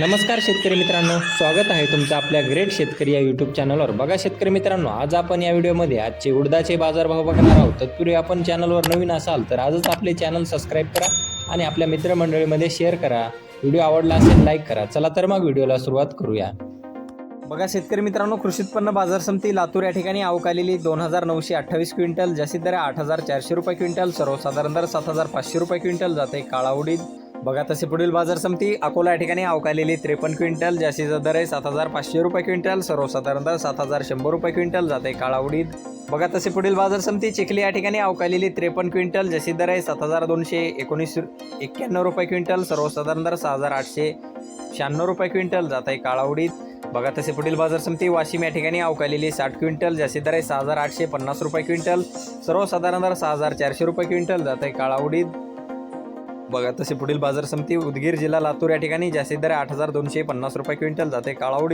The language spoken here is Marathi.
नमस्कार शेतकरी मित्रांनो स्वागत आहे तुमचं आपल्या ग्रेट शेतकरी या यूट्यूब चॅनलवर बघा शेतकरी मित्रांनो आज आपण या व्हिडिओमध्ये आजचे उडदाचे बाजारभाव बघणार आहोत. तत्पूर्वी आपण चॅनलवर नवीन असाल तर आजच आपले चॅनल सबस्क्राईब करा आणि आपल्या मित्रमंडळीमध्ये शेअर करा. व्हिडिओ आवडला असेल लाईक करा. चला तर मग व्हिडिओला सुरुवात करूया. बघा शेतकरी मित्रांनो कृषी उत्पन्न बाजार समिती लातूर या ठिकाणी आवक आलेली दोन हजार नऊशे अठ्ठावीस क्विंटल जास्तीत दर आठ हजार चारशे रुपये क्विंटल सर्वसाधारण दर सात हजार पाचशे रुपये क्विंटल जाते. काळा उडीद बघा तसे पुढील बाजार समिती अकोला या ठिकाणी अवकालेली त्रेपन्न क्विंटल जास्तीचा दर आहे सात हजार पाचशे रुपये क्विंटल सर्वसाधारण दर सात हजार शंभर रुपये क्विंटल जाते काळा उडीद. बघा तसे पुढील बाजार समिती चिखली या ठिकाणी अवकालेली त्रेपन्न क्विंटल जशी दर आहे सात हजार दोनशे एकोणीस एक्क्याण्णव रुपये क्विंटल सर्वसाधारण दर सहा हजार आठशे शहाण्णव रुपये क्विंटल जात आहे काळा उडीद. बघा तसे पुढील बाजार समिती वाशिम या ठिकाणी अवकालेली साठ क्विंटल जास्तीत दर आहे सहा हजार आठशे पन्नास रुपये क्विंटल सर्वसाधारण दर सहा हजार चारशे रुपये क्विंटल जात आहे काळा उडीद. बघा तसे पुढील बाजार समिती उदगीर जिल्हा लातूर या ठिकाणी जास्तीत दर आठ हजार दोनशे पन्नास रुपये क्विंटल जाते. काळावडी